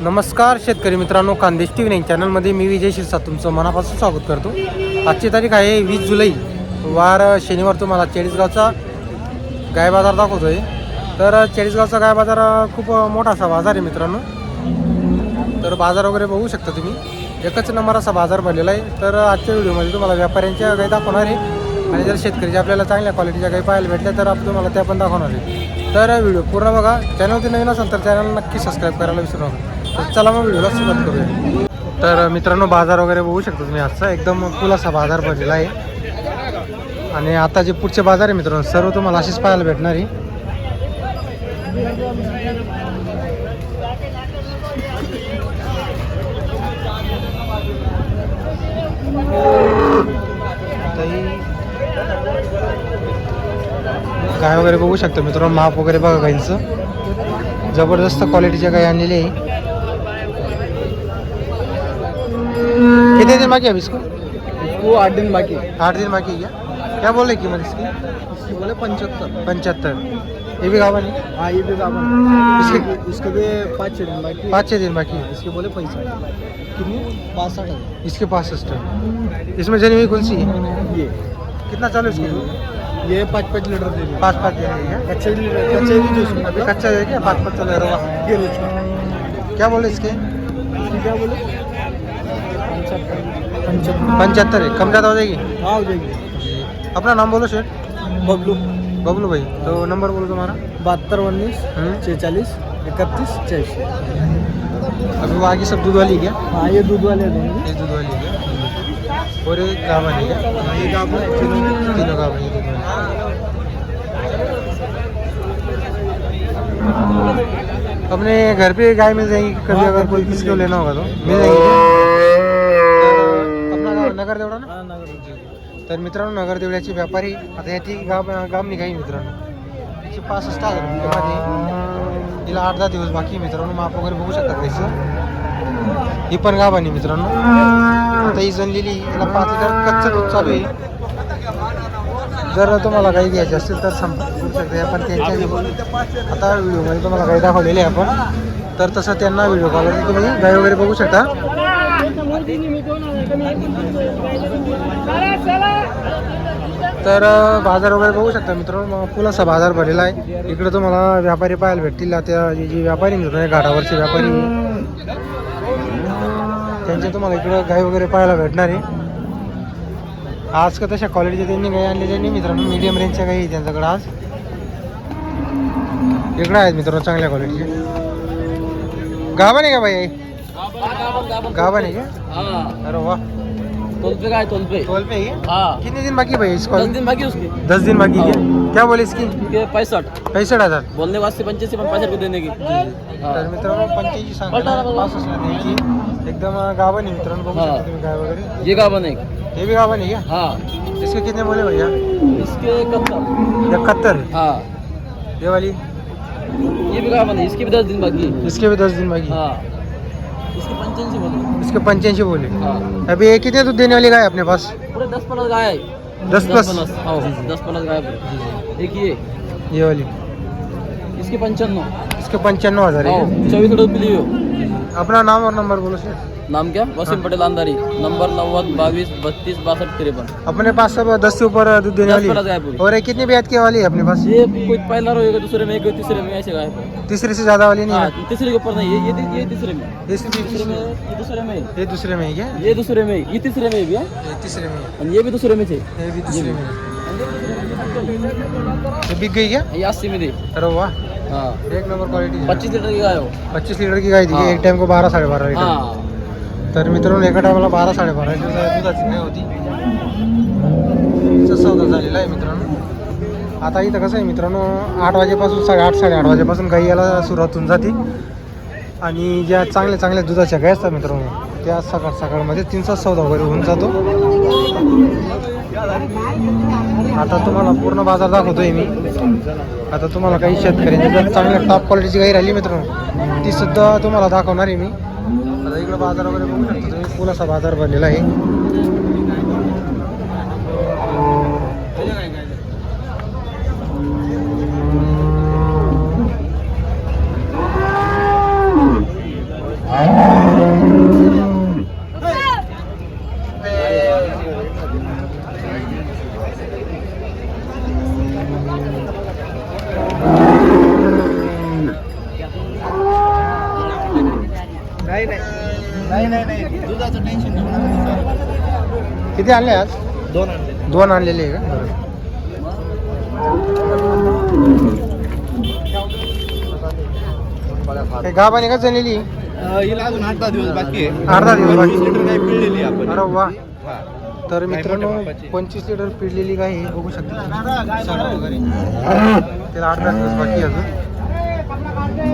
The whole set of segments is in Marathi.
नमस्कार शेतकरी मित्रांनो खानदेश टी व्ही नाईन चॅनलमध्ये मी विजय शिरसा तुमचं मनापासून स्वागत करतो. आजची तारीख आहे वीस जुलै वार शनिवार तुम्हाला चाळीसगावचा गाय बाजार दाखवतोय. तर चाळीसगावचा गाय बाजार खूप मोठा असा बाजार आहे मित्रांनो. तर बाजार वगैरे बघू शकता तुम्ही. एकच नंबर असा बाजार भरलेला आहे. तर आजच्या व्हिडिओमध्ये तुम्हाला व्यापाऱ्यांच्या गाय दाखवणार आहे. आणि जर शेतकरीच्या आपल्याला चांगल्या क्वालिटीच्या गाय पाहायला भेटल्या तर आपण तुम्हाला त्या पण दाखवणार आहे. तर व्हिडिओ पूर्ण बघा. चॅनलवरती नवीन असेल तर चॅनल नक्की सबस्क्राईब करायला विसरू नका. तर चला मग व्हिडिओला सुरुवात करूया. तर मित्रांनो बाजार वगैरे बघू शकता तुम्ही. आजचा एकदम खुलासा असा बाजार भरलेला आहे. आणि आता जे पुढचे बाजार आहे मित्रांनो सर्व तुम्हाला असेच पाहायला भेटणार आहे. गाय वगैरे बघू शकता मित्रांनो माप वगैरे बघा गाईंचं जबरदस्त क्वालिटीच्या गाय आणलेली आहे. कितने दिन बाकी अभी इसको? वो आठ दिन बाकी आठ दिन बाकी क्या? क्या बोल कीमत इसकी? इसके बोले पंचहत्तर। पंचहत्तर। ये भी गावन है हाँ ये भी दामन इसके इसके भी पाँच छः दिन बाकी पाँच छः दिन बाकी है। इसके बोले पैसा कितने? बासठ इसके पास सिस्टम इसमें जनी हुई कौन सी है? ये। कितना चालू इसकी? ये पाँच पाँच लीटर दे पाँच पाँच दे रही है। कच्चे लीटर कच्चे भी जूस में कच्चा है क्या? पाँच पाँच चल रहा ये क्या बोले इसके क्या बोले? पंचहत्तर। है। कम ज़्यादा हो जाएगी? हाँ हो जाएगी। अपना नाम बोलो शेठ बबलू। बबलू भाई तो नंबर बोलो तुम्हारा। बहत्तर उन्नीस हम्म। छः इकतीस छियासी। अभी आगे सब दूध वाली क्या? हाँ ये दूध वाले ये दूध वाली क्या? और एक गावन है क्या? ये तीनों गावन है दूध वाली अपने घर पे गाय मिल जाएगी? कभी अगर कोई किसी को लेना होगा तो। मिल जाएगी तर मित्रांनो नगर देवड्याचे व्यापारी आता याची गाव गाव निघाई मित्रांनो. तिची पासष्ट हजार रुपयामध्ये तिला आठ दहा दिवस बाकी आहे मित्रांनो. माप वगैरे बघू शकता त्याचं ही पण गावानी मित्रांनो. आता ही जनलेली हिला पाच लिटर कच्चं दूध चालू आहे. जर तुम्हाला गाई घ्यायची असतील तर संपर्क करू शकता. आपण त्यांच्या आता व्हिडिओमध्ये तुम्हाला गाई दाखवलेली आहे आपण. तर तसं त्यांना व्हिडिओ कॉलवरती तुम्ही गाई वगैरे बघू शकता. तर बाजार वगैरे बघू शकता मित्रांनो. मग फुल असा बाजार भरलेला आहे. इकडे तुम्हाला व्यापारी पाहायला भेटतील. आता जे जे व्यापारी मिळतो घाटावरचे व्यापारी. त्यांचे तुम्हाला इकडं गाय वगैरे पाहायला भेटणार आहे. आज का तशा क्वालिटीच्या त्यांनी गाई आणलेल्या नाही मित्रांनो. मीडियम रेंजच्या गाई आहे त्यांच्याकडे आज. इकडं आहेत मित्रांनो चांगल्या क्वालिटीचे गाभा नाही का बाई? गाभा नाही का? अरे वा. का है तोल पे। ही हाँ? कितने दिन बाकी भाई इसको? दस दिन बाकी है उसके। दस दिन बाकी है? क्या बोले इसकी? पैंसठ। पैंसठ हज़ार। बोलने वास्ते पंचायत पैंसठ को देने की। तर मित्रांनो पंच्याऐंशी सांगता पासष्ट द्यायची एकदम मित्रांनो बघू हा. शकता तुम्ही गाय वगैरे. ये बने हे भी गाभा नाही क्या हाँ। इसके कितने बोले भैया? इसके कब इकहत्तर हाँ। ये वाली ये भी का बने इसके भी दस दिन बाकी इसके भी दस दिन बाकी है। इसके पंचायत बोले। इसके बोले। अभी ये कितने दूध देने वाली गाय अपने पास? पूरे दस प्लस गाय दस प्लस? दस प्लस गाय ये वाली। इसके पंचानवे। इसके पंचानवे हजार चौबीस हो अपना नाम और नंबर बोलो सर। नाम क्या? वसीम पटेल अंधारी. नंबर नव्वद बाईस बत्तीस बासठ तिरपन. अपने पास सब दस से ऊपर दूध देने वाली और ये कितनी ब्याज की वाली है अपने पास? ये कोई पहला रोएगा दूसरे में कोई तीसरे में ऐसे गाय है तीसरे से ज़्यादा वाली नहीं हाँ? है तीसरे के ऊपर नहीं ये ये ये तीसरे में। तीसरे में। ये दूसरे में ये दूसरे में क्या? ये दूसरे में ये तीसरे में भी है। ये तीसरे में ये भी दूसरे में थे। ये भी तीसरे में। ये बिक गई क्या? ये अस्सी में थे। अरे वाह। हाँ। एक नंबर क्वालिटी पच्चीस लीटर की गाय हो। पच्चीस लीटर की गाय दी हाँ. एक टाइम को बारह साढ़े बारह हाँ। तर मित्रांनो एका टायमाला बारा साडेबारा लिटर दुधाची नाही होती? सौदा झालेला आहे मित्रांनो. आता इथं कसं आहे मित्रांनो आठ वाजेपासून साडे आठ साडेआठ वाजेपासून गाई याला सुरुवात होऊन जाते. आणि ज्या चांगल्या चांगल्या दुधाच्या गाय असतात मित्रांनो त्या सकाळ सकाळमध्ये तीनचा सौदा वगैरे होऊन जातो. आता तुम्हाला पूर्ण बाजार दाखवतोय मी. आता तुम्हाला काही शेतकऱ्यांची जर चांगल्या टॉप क्वालिटीची गाई राहिली मित्रांनो ती सुद्धा तुम्हाला दाखवणार आहे मी. इकडं बाजार वगैरे बघू शकता तुम्ही फुल असा बाजार भरलेला आहे. Oh नाही नाही नाही नाही दुधाचं टेन्शन घेऊ नका किती आणले आज? दोन आणले. दोन आणलेले आहे का? बरं. आणि का झालेली? हिला अजून आठ दहा दिवस बाकी आहे. अर्धा दिवस बाकी. लिटर पिळलेली आपण. अरे वा. तर मित्रांनो. पंचवीस लिटर पिळलेली गाय बघू शकता सडा वगैरे. त्याला आठ दहा दिवस बाकी अजून.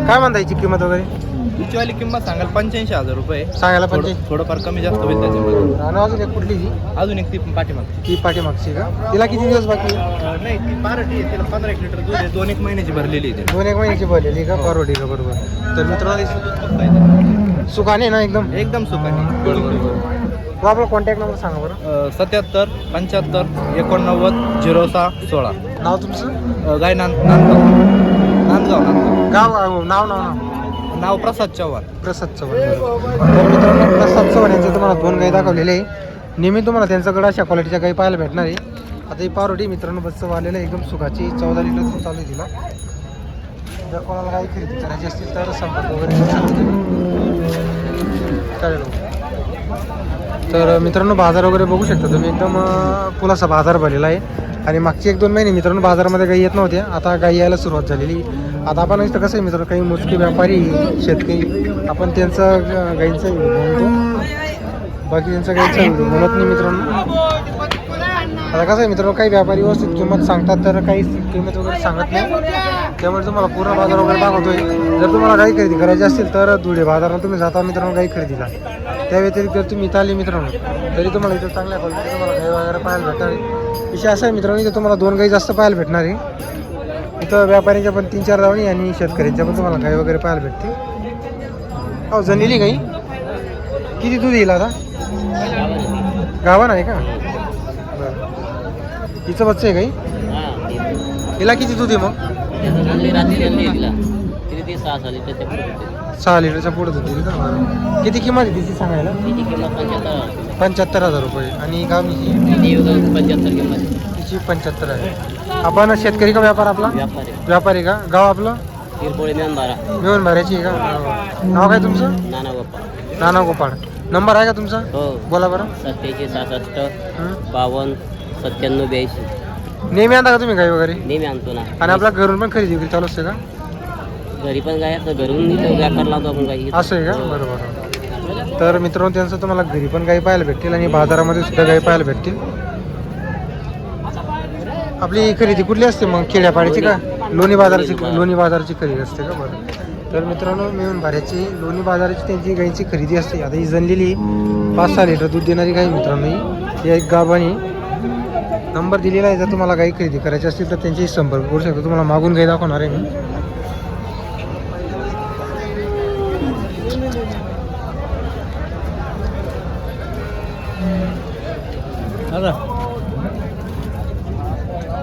काय म्हणता याची किंमत वगैरे? हिचीवाली किंमत सांगाल? पंच्याऐंशी हजार रुपये. सांगायला थोडं- पंचे थोडंफार कमी जास्त होईल त्याच्यामध्ये. आणि अजून एक कुठली ती अजून एक ती पाठीमागची. ती पाठीमागची का? तिला किती दिवस बाकी आहे? नाही ती पारटी आहे तिला पंधरा एक लिटर दूध आहे. दोन एक महिन्याची भरलेली आहे तिला. दोन एक महिन्याची भरलेली का? परवडी का? बरोबर. तर मित्रांनो आहे सुखाने ना एकदम. एकदम सुखाने. तो आपला कॉन्टॅक्ट नंबर सांगा बरं. सत्याहत्तर पंच्याहत्तर एकोणनव्वद झिरो सहा सोळा. नाव तुमचं? अं, गाय नांद नांदगाव. नांदगाव नांदगाव. गाव नाव नाव नाव. नाव प्रसाद चव्हाण. प्रसाद चव्हाण तर मित्रांनो प्रसाद चव्हाण यांचे तुम्हाला दोन गाई दाखवलेले आहे. नेहमी तुम्हाला त्यांच्याकडे अशा क्वालिटीच्या गाई पाहायला भेटणार आहे. आता ही पारोटी मित्रांनो बस आलेलं एकदम सुखाची चौदा लिटर चालू आहे तिला. जर कोणाला गाई खरेदी करायची असतील तर संपर्क वगैरे चालेल. तर मित्रांनो बाजार वगैरे बघू शकता तुम्ही. एकदम अं, बाजार भरलेला आहे. आणि मागचे एक दोन महिने मित्रांनो बाजारामध्ये गाई येत नव्हत्या. आता गाई यायला सुरुवात झालेली. आता आपण इथं कसं आहे मित्र काही मोजके व्यापारी शेतकरी आपण त्यांचा ग- गाईंचा व्हिडिओ बाकी त्यांचा गाईंचा म्हणत नाही मित्रांनो. आता कसं आहे मित्रांनो काही व्यापारी व्यवस्थित किंमत सांगतात तर काही किंमत वगैरे सांगत नाही. त्यामुळे तुम्हाला पूर्ण बाजार वगैरे दाखवतोय. जर तुम्हाला गाई खरेदी करायची असतील तर धुळे बाजारात तुम्ही जाता मित्रांनो गाई खरेदीला. त्या व्यतिरिक्त जर तुम्ही इथं आले मित्रांनो तरी तुम्हाला इथं चांगल्या क्वालिटी तुम्हाला गाई वगैरे पाहायला भेटणार आहे. विषय असा आहे मित्रांनो इथं तुम्हाला दोन गाई जास्त पाहायला भेटणार आहे. इथं व्यापाऱ्यांच्या पण तीन चार दावणी आणि शेतकऱ्यांच्या पण तुम्हाला गाई वगैरे पाहायला भेटते हो जणलेली गाई? किती दूध येईल आता? गावा आहे का? बरं. हिचं बच्चं आहे गाई? हिला किती दूध आहे मग? सहा लिटरच्या पुढे होते सहा लिटरच्या पुढे दूध देईल का? किती किंमत आहे तिची सांगायला? पंच्याहत्तर हजार रुपये. आणि गावची पंच्याहत्तर किंमत. तिची पंच्याहत्तर आहे. आपण शेतकरी का व्यापार आपला? व्यापारी. व्यापारी का? गाव आपलं? किरकोळी मेन बारा मिळून भरायची आहे का? नाव काय तुमचं? नाना गोप्पा नाना गोपाळ. नंबर आहे का तुमचा? हो. बोला बरं. सत्याऐंशी सहासष्ट हं? बावन्न सत्त्याण्णव ब्याऐंशी. नेहमी आणता का तुम्ही गाई वगैरे? नेहमी आणतो ना. आणि आपल्या घरून पण खरेदी विक्री चालू असते का? घरी पण गाय असतं घरून व्यापार लावतो आपण गाई. असं आहे का? बरोबर. तर मित्रांनो त्यांचं तुम्हाला घरी पण गाई पाहायला भेटतील आणि बाजारामध्ये सुद्धा गाई पाहायला भेटतील. आपली खरेदी कुठली असते मग? खेड्यापाड्याची का? लोणी. बाजाराची लोणी बाजाराची खरेदी असते का? बरं. तर मित्रांनो मिळून भाड्याची लोणी बाजाराची त्यांची गाईची खरेदी असते. आता ही जनलेली पाच सहा लिटर दूध देणारी गाई मित्रांनो ही. एक गाभानी नंबर दिलेला आहे. जर तुम्हाला गाई खरेदी करायची असतील तर त्यांच्याशी संपर्क करू शकतो. तुम्हाला मागून गाई दाखवणार आहे मी.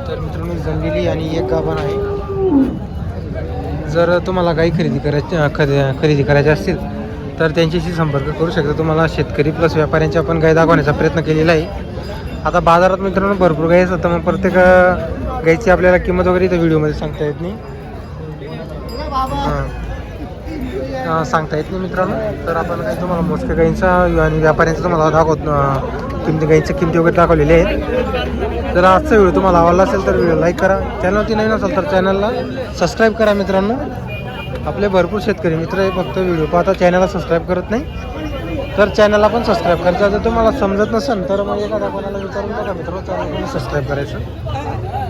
तर मित्रांनो जंगलेली आणि एक गाभण आहे. जर तुम्हाला गाई खरेदी करायची खरे खरेदी करायची असतील तर त्यांच्याशी संपर्क करू शकता. तुम्हाला शेतकरी प्लस व्यापाऱ्यांच्या पण गाय दाखवण्याचा प्रयत्न केलेला आहे. आता बाजारात मित्रांनो भरपूर गाय असतात. तर मग प्रत्येक गायची गाईची आपल्याला किंमत वगैरे इथं व्हिडिओमध्ये सांगता येत नाही. हां. सांगता येत नाही मित्रांनो. तर आपण काही तुम्हाला मोजक्या गाईंचा आणि व्यापाऱ्यांचा तुम्हाला दाखवत किमती गाईंच्या किमती वगैरे दाखवलेल्या आहेत. जर आजचा व्हिडिओ तुम्हाला आवडला असेल तर व्हिडिओ लाईक करा. चॅनलवरती नवीन असेल तर चॅनलला सबस्क्राईब करा मित्रांनो. आपले भरपूर शेतकरी मित्र हे फक्त व्हिडिओ पाहता चॅनलला सबस्क्राईब करत नाही. तर चॅनलला पण सबस्क्राईब करायचं. जर तुम्हाला समजत नसेल तर मग एखाद्या कोणाला विचारून बघा मित्रांनो चॅनल सबस्क्राईब करायचं.